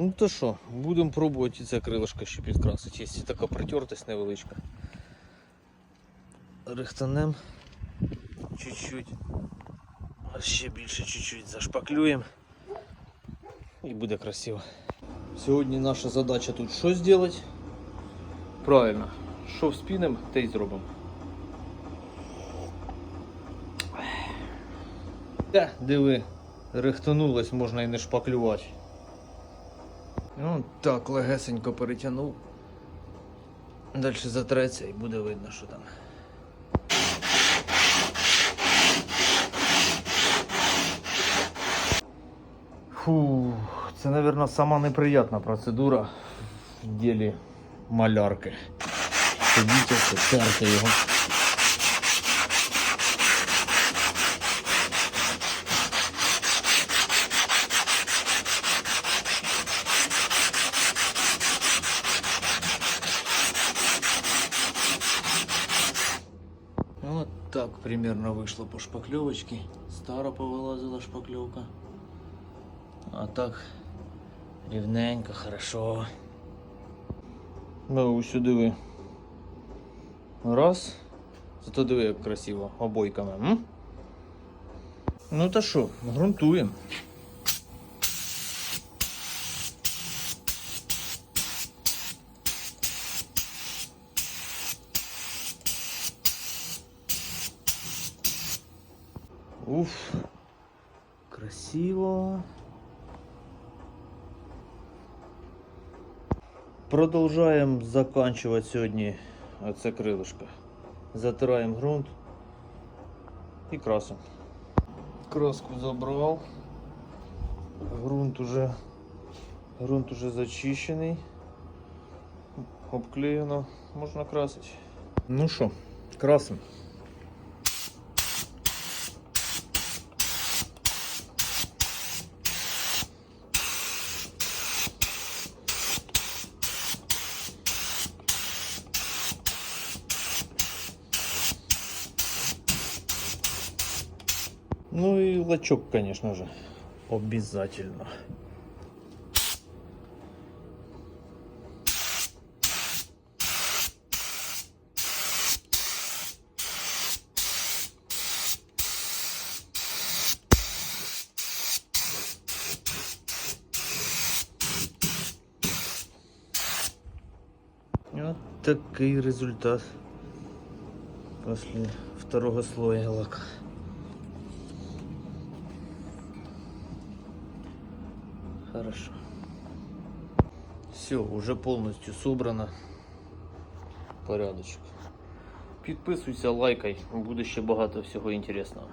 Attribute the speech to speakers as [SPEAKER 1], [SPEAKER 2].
[SPEAKER 1] Ну то що, будемо пробувати це крилишко ще підкрасити. Є така притертість невеличка. Рихтанем чуть-чуть. А ще більше чуть-чуть зашпаклюємо. І буде красиво. Сьогодні наша задача тут що зробити? Правильно, що вспінемо, те й зробимо. Та, диви, рихтанулось, можна і не шпаклювати. Ну, так, легесенько перетягнув. Далі затреться і буде видно, що там. Фу, це, мабуть, сама неприятна процедура в ділі малярки. Сидіть, терти його. Вот так примерно вышло по шпаклевочке. Старо повылазила шпаклевка. А так рівненько, хорошо. Ну, ось ви. Раз. Зато диви, як красиво, обойками. М? Ну та що, грунтуємо. Уф, красиво. Продовжаємо заканчувати сьогодні оце крилишко. Затираємо ґрунт і красимо. Краску забрав. Грунт уже, грунт уже зачищений. Обклеєно, можна красити. Ну що, красимо. Ну и лачок, конечно же, обязательно. Вот такий результат после второго слоя лака. Хорошо. Все, уже полностью собрано. Порядочок. Підписуйся, лайкай, буде ще багато всього інтересного.